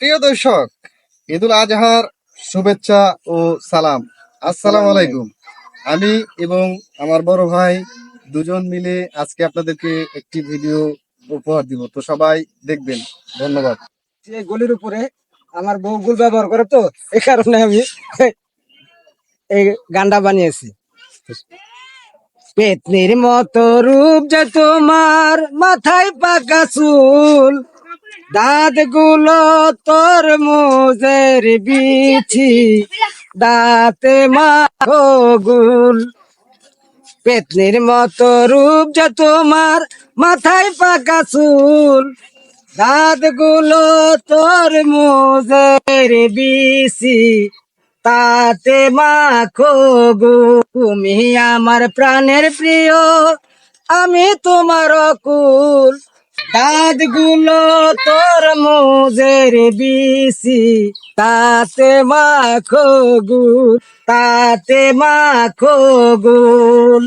প্রিয় দর্শক, ঈদুল আজহার শুভেচ্ছা ও সালাম। আসসালাম আলাইকুম। আমি এবং আমার বড় ভাই দুজন মিলে আজকে আপনাদেরকে একটি ভিডিও উপহার দিব। তো সবাই দেখবেন। ধন্যবাদ। গলির উপরে আমার বউ গুল ব্যবহার করে তো এই কারণে আমি এই গানটা বানিয়েছি। পেতনির মতো রূপ যে তোমার, মাথায় পাকা চুল। দাঁতগুলো তোর মোজের বিছি দাঁতে মাখো গুল পেতনির মতো রূপ যে তোমার মাথায় পাকা চুল। দাঁতগুলো তোর মোজের বিসি তাতে মাখো তুমি আমার প্রাণের প্রিয়, আমি তোমার কুল দাঁতগুলো তোর মোজের বিসি তাতে মাখো গুল তাতে মাখো গুল